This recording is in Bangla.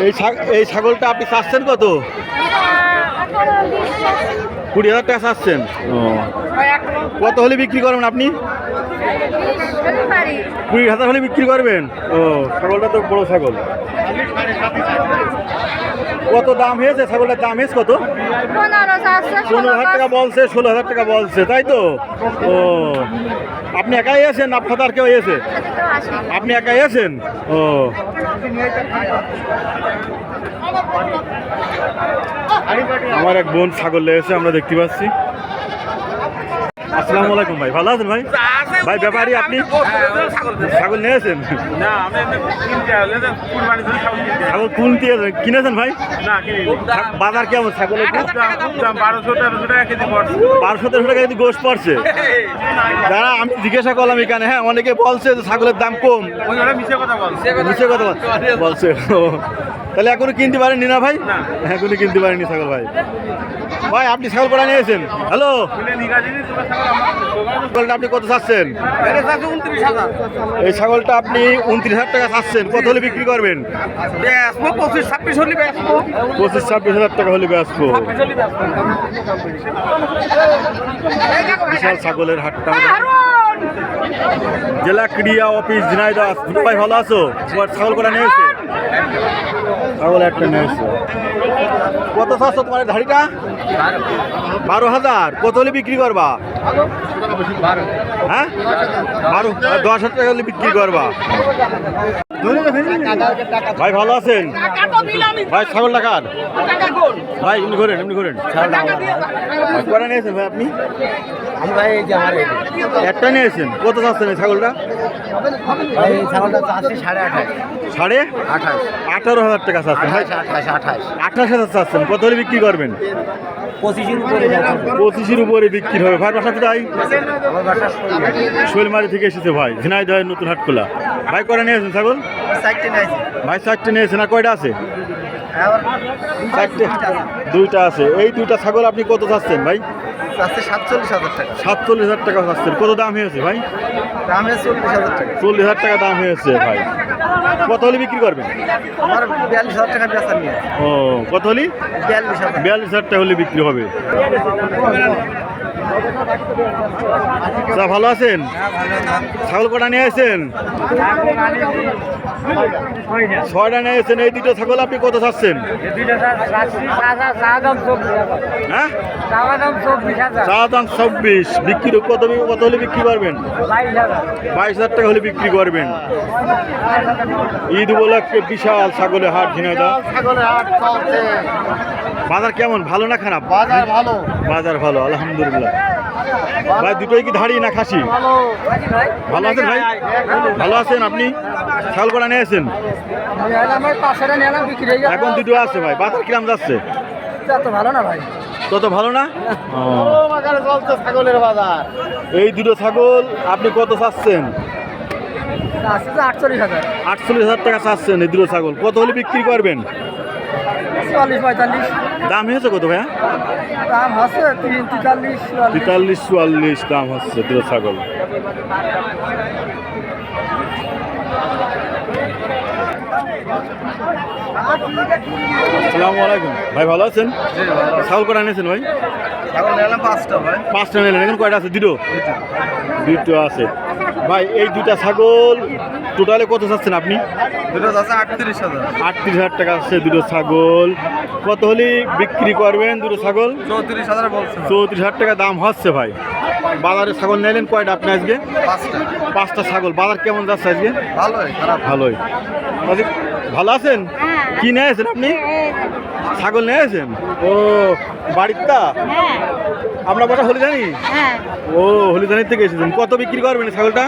এই এই ছাগলটা আপনি চাচ্ছেন কত? কুড়ি হাজার টাকা চাচ্ছেন। ও। কত হলে বিক্রি করবেন আপনি? কুড়ি হাজার হলে বিক্রি করবেন? ও ছাগলটা তো বড় ছাগল। কত দাম হয়েছে? ছাগলের দাম হয়েছে কত? ষোলো হাজার টাকা বলছে, ষোলো হাজার টাকা বলছে, তাই তো? ও, আপনি একাই আছেন আপনার আর কেউ এসে? আপনি একাই আছেন? ও। আমার এক বোন ছাগল লেগেছে, আমরা দেখতে পাচ্ছি। আসসালামু আলাইকুম ভাই ভালো আছেন ভাই? ভাই ব্যাপারী আপনি ছাগল নিয়েছেন ছাগল কোন কিনেছেন ভাই? বাজার কেমন দাম বারোশো তেরোশো টাকা কেজি বারোশো তেরোশো টাকা কিন্তু গোশ পড়ছে। যারা আমি জিজ্ঞাসা করলাম এখানে হ্যাঁ অনেকে বলছে যে ছাগলের দাম কম। মিশে কথা বলছে কথা বলছে ও। তাহলে এখনও কিনতে পারেননি না ভাই? এখনও কিনতে পারেনি ছাগল ভাই। ভাই, আপনি ছাগল কটা নিয়েছেন হ্যালো? ছাগলটা আপনি কত চাচ্ছেন? এই ছাগলটা আপনি উনত্রিশ হাজার টাকা চাচ্ছেন। কত হলে বিক্রি করবেন? বেসবো পঁচিশ, ছাব্বিশ হলে পঁচিশ ছাব্বিশ হাজার টাকা হলে ব্যস্ত বিশাল ছাগলের হাটটা। জেলা ক্রিয়া অফিস, ঝিনাইদহ। ভাই ভালো আছো? তোমার ছাগল কটা নিয়েছে ছাগল একটা নিয়েছে কত চাচ্ছ তোমার ধাড়িটা? বারো হাজার। কত হলে বিক্রি করবা? হ্যাঁ? বারো দশ হাজার টাকা হলে বিক্রি করবা। ভাই ভালো আছেন? ভাই ছাগল টাকার ভাই এমনি ঘুরেন এমনি ভাই, কটা নিয়েছেন ভাই আপনি? একটা নিয়েছেন। কত চাচ্ছেন এই ছাগলটা? ছাগলটা সাড়ে আঠাশ। আঠারো হাজার টাকা চাচ্ছেন ভাই। আঠাশ হাজার চাচ্ছেন। কত হলে বিক্রি করবেন? পঁচিশের উপরে বিক্রি হবে। ভাই বাসা কোথায়? শৈলমারি। থেকে এসেছে ভাই। ঝিনাই ঝিনাইদহের নতুন হাটকোলা ভাই কটা নিয়েছেন ছাগল? ভাই চারটে নিয়েছেন। আর কয়টা আছে? চারটে। দুইটা আছে। এই দুইটা ছাগল আপনি কত চাচ্ছেন ভাই? চাচ্ছি সাতচল্লিশ হাজার টাকা। সাতচল্লিশ হাজার টাকা চাচ্ছেন কত দাম হয়েছে ভাই? দাম হয়েছে চল্লিশ হাজার টাকা। চল্লিশ হাজার টাকা দাম হয়েছে ভাই। কত হলে বিক্রি করবেন? আমার বিয়াল্লিশ হাজার টাকা বেচা নিয়ে। ও কত হলে? বিয়াল্লিশ হাজার। বিয়াল্লিশ হাজার টাকা হলে বিক্রি হবে। তা ভালো আছেন? ছাগল কটা নিয়ে আসেন ছয়টা নিয়ে আসেন এই দুটো ছাগল আপনি কত চাচ্ছেন? হ্যাঁ? চব্বিশ। বিক্রি কত কত হলে বিক্রি করবেন? বাইশ হাজার টাকা হলে বিক্রি করবেন। ঈদ উপলক্ষে বিশাল ছাগলের হাট ঝিনাইদা ছাগলের হাট বাজার কেমন? ভালো না খারাপ? বাজার ভালো। বাজার ভালো আলহামদুলিল্লাহ। ভাই দুটোই কি ধাড়ি না খাসি? ভালো। আছেন ভাই? ভালো আছেন আপনি? খেয়াল কটা নিয়েছেন এখন দুটো আছে ভাই বাজার কিরাম যাচ্ছে? ভালো না ভাই। তত ভালো না? ছাগলের বাজার। এই দুটো ছাগল আপনি কত চাচ্ছেন? আটচল্লিশ হাজার। আটচল্লিশ হাজার টাকা চাচ্ছেন এই দুটো ছাগল। কত হলে বিক্রি করবেন? চুয়াল্লিশ পঁয়তাল্লিশ। দাম হয়েছে কত ভাইয়া? দাম হচ্ছে তিন তেতাল্লিশ তেতাল্লিশ চুয়াল্লিশ দাম হচ্ছে দুটো ছাগল। আসসালামু আলাইকুম। ভাই ভালো আছেন? ছাগল কটা নিয়েছেন ভাই? ছাগল পাঁচটা ভাই। পাঁচটা নিলেন এখন কয়টা আছে? দুটো। দুটো আছে। ভাই এই দুটা ছাগল টোটালে কত চাচ্ছেন আপনি? দুটো আছে আটত্রিশ হাজার। আটত্রিশ হাজার টাকা আছে দুটো ছাগল। কত হলে বিক্রি করবেন দুটো ছাগল? চৌত্রিশ হাজার বলছে চৌত্রিশ হাজার টাকা দাম হচ্ছে ভাই। বাজারে ছাগল নিলেন কয়টা আপনি আজকে? পাঁচটা। পাঁচটা ছাগল। বাজার কেমন যাচ্ছে আজকে? ভালোই ভালোই। ভালো আছেন? কি নিয়েছেন আপনি? ছাগল নিয়েছেন ও বাড়িরটা আমরা বাসা হলিদানি? হ্যাঁ। ও হলিদানির থেকে এসেছেন। কত বিক্রি করবেন ছাগলটা?